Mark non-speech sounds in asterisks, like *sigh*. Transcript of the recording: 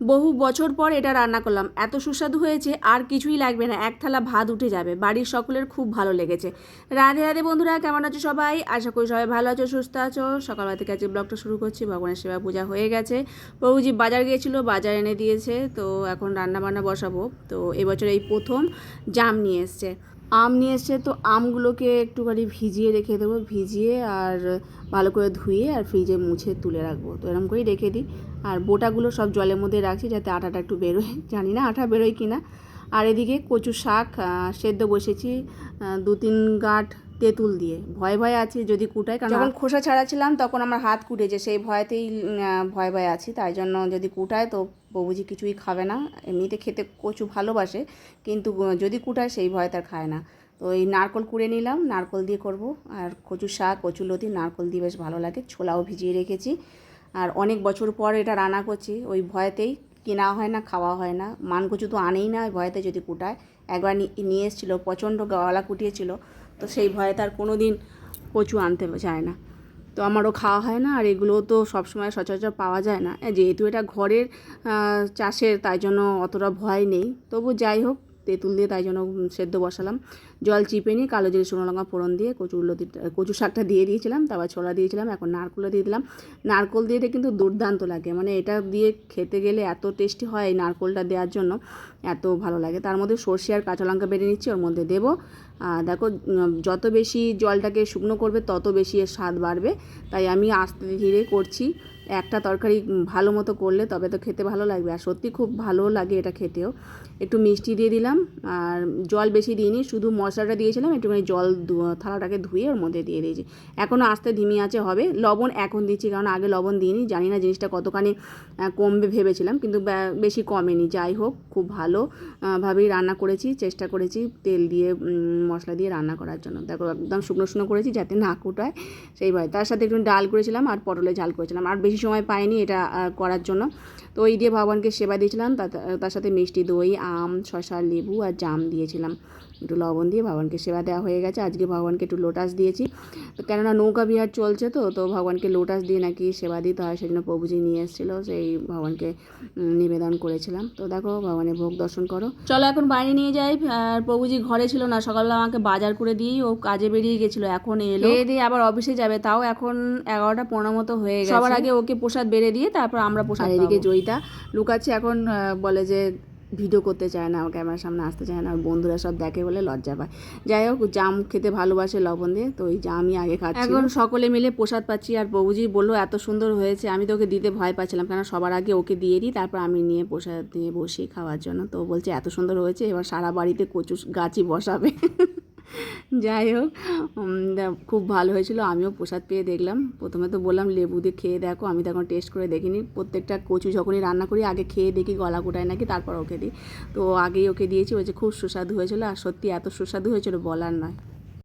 বহু বছর পর এটা রান্না করলাম। এত সুস্বাদু হয়েছে, আর কিছুই লাগবে না। এক থালা ভাত উঠে যাবে। বাড়ির সকলের খুব ভালো লেগেছে। রাধে রাধে বন্ধুরা, কেমন আছো সবাই? আশা করি সবাই ভালো আছো, সুস্থ আছো। সকালবেলা থেকে আজকে ব্লগটা শুরু করছি। ভগবানের সেবা পূজা হয়ে গেছে। প্রভুজি বাজার গিয়েছিল, বাজার এনে দিয়েছে। তো এখন রান্না বান্না বসাবো। তো এবছর এই প্রথম জাম নিয়ে এসছে। আম নিয়ে এসছে, তো আমগুলোকে একটুখানি ভিজিয়ে রেখে দেবো। ভিজিয়ে আর ভালো করে ধুয়ে আর ফ্রিজে মুছে তুলে রাখব। তো এরকম করেই রেখে দিই। আর বোটাগুলো সব জলের মধ্যে রাখছি যাতে আটাটা একটু বেরোয়। *laughs* জানি না আটা বেরোয় কি না আর এদিকে কচু শাক সেদ্ধ বসেছি। দু তিন গাঁট তেঁতুল দিয়ে। ভয় ভয় আছি যদি কুটায় কারণ যখন খোসা ছাড়াচ্ছিলাম তখন আমার হাত কুটেছে সেই ভয়তেই ভয় ভয় আছি। তাই জন্য যদি কুটায় তো ববুজি কিছুই খাবে না। এমনিতে খেতে কচু ভালোবাসে কিন্তু যদি কুটায় সেই ভয় তার খায় না। তো এই নারকল কুড়ে নিলাম। নারকল দিয়ে করব। আর কচু শাক কচু লতি নারকল দিয়ে বেশ ভালো লাগে। ছোলাও ভিজিয়ে রেখেছি। আর অনেক বছর পর এটা রান্না করছি। ওই ভয়তেই কেনা হয় না, খাওয়া হয় না। মানকুচু তো আনেই না ভয়েতে যদি কুটায়। একবার নিয়ে এসেছিল, প্রচণ্ড গলা কুটিয়েছিল। তো সেই ভয়ে তার কোনো দিন কচু আনতে চায় না। তো আমারও খাওয়া হয় না, আর এগুলোও তো সবসময় সচরাচর পাওয়া যায় না। যেহেতু এটা ঘরের চাষের, তাই জন্য অতটা ভয় নেই। তবু যাই হোক তেঁতুল দিয়ে তাই জন্য সেদ্ধ বসালাম। জল চিপে নিয়ে কালো জিরে শুকনো লঙ্কা ফোড়ন দিয়ে কচুর লতি কচু শাকটা দিয়ে দিয়েছিলাম, তারপর ছোলা দিয়েছিলাম, এখন নারকলও দিয়ে দিলাম। নারকল দিয়ে কিন্তু দুর্দান্ত লাগে মানে এটা দিয়ে খেতে গেলে এত টেস্টি হয় এই নারকলটা দেওয়ার জন্য, এত ভালো লাগে। তার মধ্যে সর্ষে আর কাঁচা লঙ্কা বেড়ে নিচ্ছি, ওর মধ্যে দেবো। দেখো যত বেশি জলটাকে শুকনো করবে, তত বেশি এর স্বাদ বাড়বে। তাই আমি আস্তে ধীরে করছি। একটা তরকারি ভালো মতো করলে তবে তো খেতে ভালো লাগবে। আর সত্যি খুব ভালো লাগে এটা খেতেও। একটু মিষ্টি দিয়ে দিলাম, আর জল বেশি দিইনি, শুধু মশলাটা দিয়েছিলাম, একটুখানি জল থালাটাকে ধুয়ে ওর মধ্যে দিয়ে দিয়েছি। এখনও আস্তে ধিমি আছে, হবে। লবণ এখন দিচ্ছি, কারণ আগে লবণ দিইনি, জানি না জিনিসটা কতখানি কমবে ভেবেছিলাম, কিন্তু বেশি কমেনি। যাই হোক, খুব ভালো ভাবেই রান্না করেছি, চেষ্টা করেছি তেল দিয়ে মশলা দিয়ে রান্না করার জন্য। দেখো, একদম শুকনো শুকনো করেছি যাতে না কুটায় সেইভাবে তার সাথে একটু ডাল করেছিলাম, আর পটলের ঝাল করেছিলাম। আর বেশি সময় পাইনি এটা করার জন্য। তো ওই দিয়ে ভগবানকে সেবা দিয়েছিলাম তার সাথে মিষ্টি দই আম শসা লেবু আর জাম দিয়েছিলাম। একটু লবণ দিয়ে ভগবানকে সেবা দেওয়া হয়ে গেছে। আজকে ভগবানকে একটু লোটাস দিয়েছি। তো কেননা নৌকা বিহার চলছে তো তো ভগবানকে লোটাস দিয়ে নাকি সেবা দিতে হয় সেজন্য প্রভুজি নিয়ে এসেছিল সেই ভগবানকে নিবেদন করেছিলাম। তো দেখো ভগবানের ভোগ দর্শন করো। চলো এখন বাইরে নিয়ে যাই আর প্রভুজি ঘরে ছিল না সকালবেলা আমাকে বাজার করে দিয়েই ও কাজে বেরিয়ে গেছিল এখন এলো। দিয়ে আবার অফিসে যাবে তাও এখন এগারোটা পনেরো মতো হয়ে গেছে। সবার আগে ওকে প্রসাদ বেড়ে দিয়ে তারপর আমরা প্রসাদ এদিকে জয়িতা লুকাচ্ছে এখন বলে যে ভিডিও করতে চায় না ক্যামেরার সামনে আসতে চায় না বন্ধুরা সব দেখে বলে লজ্জা পায়। যাই হোক জাম খেতে ভালোবাসে লবণ দিয়ে তো ওই জামই আগে খাচ্ছি এখন সকলে মিলে প্রসাদ পাচ্ছি আর বউজি বলল এত সুন্দর হয়েছে আমি তো ওকে দিতে ভয় পাচ্ছিলাম কেন সবার আগে ওকে দিয়ে দিই তারপর আমি নিয়ে প্রসাদ নিয়ে বসি খাওয়ার জন্য। তো বলছে এত সুন্দর হয়েছে এবার সারা বাড়িতে কচু গাছই বসাবে। যাই হোক খুব ভালো হয়েছিল, আমিও প্রসাদ পেয়ে দেখলাম। প্রথমে তো বললাম লেবু দিয়ে খেয়ে দেখো, আমি তখন টেস্ট করে দেখিনি। প্রত্যেকটা কচু যখনই রান্না করি, আগে খেয়ে দেখি গলা গোটায় নাকি, তারপর ওকে দিই। তো আগেই ওকে দিয়েছি ওই যে খুব সুস্বাদু হয়েছিল, আর সত্যি এত সুস্বাদু হয়েছিল বলার নয়।